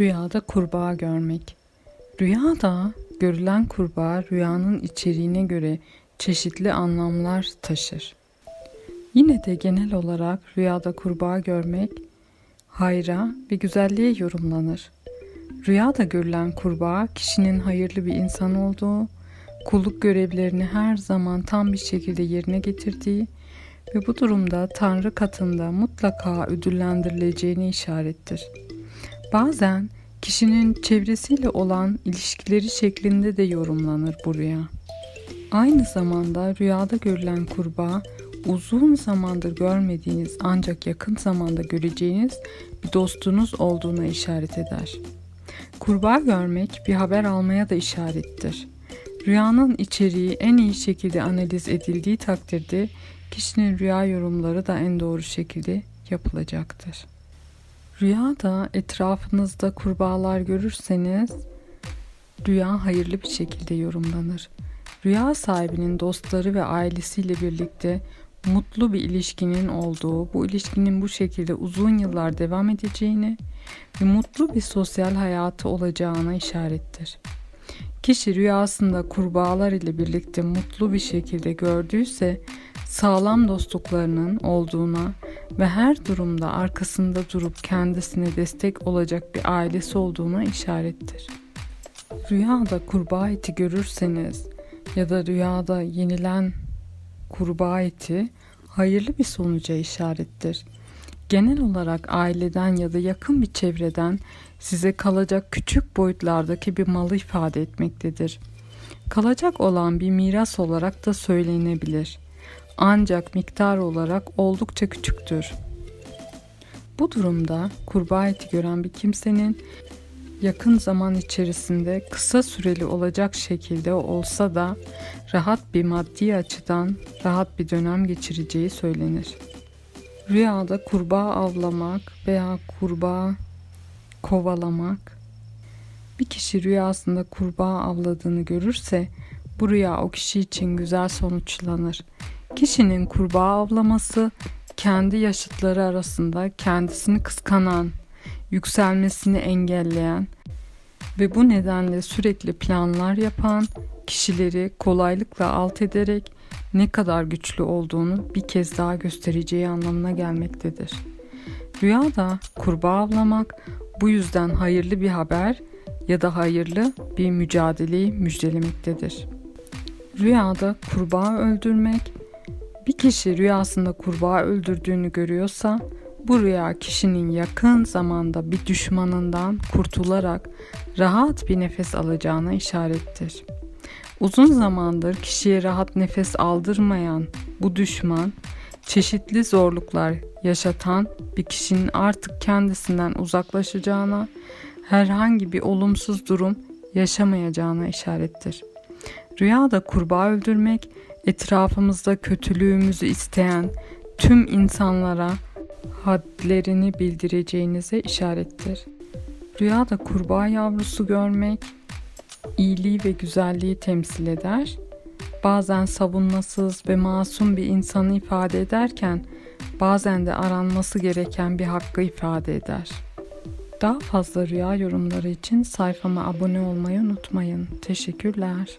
Rüyada kurbağa görmek. Rüyada görülen kurbağa rüyanın içeriğine göre çeşitli anlamlar taşır. Yine de genel olarak rüyada kurbağa görmek hayra ve güzelliğe yorumlanır. Rüyada görülen kurbağa kişinin hayırlı bir insan olduğu, kulluk görevlerini her zaman tam bir şekilde yerine getirdiği ve bu durumda Tanrı katında mutlaka ödüllendirileceğini işarettir. Bazen kişinin çevresiyle olan ilişkileri şeklinde de yorumlanır bu rüya. Aynı zamanda rüyada görülen kurbağa uzun zamandır görmediğiniz ancak yakın zamanda göreceğiniz bir dostunuz olduğuna işaret eder. Kurbağa görmek bir haber almaya da işarettir. Rüyanın içeriği en iyi şekilde analiz edildiği takdirde kişinin rüya yorumları da en doğru şekilde yapılacaktır. Rüyada etrafınızda kurbağalar görürseniz rüya hayırlı bir şekilde yorumlanır. Rüya sahibinin dostları ve ailesiyle birlikte mutlu bir ilişkinin olduğu, bu ilişkinin bu şekilde uzun yıllar devam edeceğini ve mutlu bir sosyal hayatı olacağına işarettir. Kişi rüyasında kurbağalar ile birlikte mutlu bir şekilde gördüyse sağlam dostluklarının olduğuna ve her durumda arkasında durup kendisine destek olacak bir ailesi olduğuna işarettir. Rüyada kurbağa eti görürseniz ya da rüyada yenilen kurbağa eti hayırlı bir sonuca işarettir. Genel olarak aileden ya da yakın bir çevreden size kalacak küçük boyutlardaki bir malı ifade etmektedir. Kalacak olan bir miras olarak da söylenebilir. Ancak miktar olarak oldukça küçüktür. Bu durumda kurbağa eti gören bir kimsenin yakın zaman içerisinde kısa süreli olacak şekilde olsa da rahat bir maddi açıdan rahat bir dönem geçireceği söylenir. Rüyada kurbağa avlamak veya kurbağa kovalamak bir kişi rüyasında kurbağa avladığını görürse bu rüya o kişi için güzel sonuçlanır. Kişinin kurbağa avlaması kendi yaşıtları arasında kendisini kıskanan, yükselmesini engelleyen ve bu nedenle sürekli planlar yapan kişileri kolaylıkla alt ederek ne kadar güçlü olduğunu bir kez daha göstereceği anlamına gelmektedir. Rüyada kurbağa avlamak bu yüzden hayırlı bir haber ya da hayırlı bir mücadeleyi müjdelemektedir. Rüyada kurbağa öldürmek bir kişi rüyasında kurbağa öldürdüğünü görüyorsa bu rüya kişinin yakın zamanda bir düşmanından kurtularak rahat bir nefes alacağına işarettir. Uzun zamandır kişiye rahat nefes aldırmayan bu düşman çeşitli zorluklar yaşatan bir kişinin artık kendisinden uzaklaşacağına, herhangi bir olumsuz durum yaşamayacağına işarettir. Rüyada kurbağa öldürmek etrafımızda kötülüğümüzü isteyen tüm insanlara hadlerini bildireceğinize işarettir. Rüyada kurbağa yavrusu görmek iyiliği ve güzelliği temsil eder. Bazen savunmasız ve masum bir insanı ifade ederken bazen de aranması gereken bir hakkı ifade eder. Daha fazla rüya yorumları için sayfama abone olmayı unutmayın. Teşekkürler.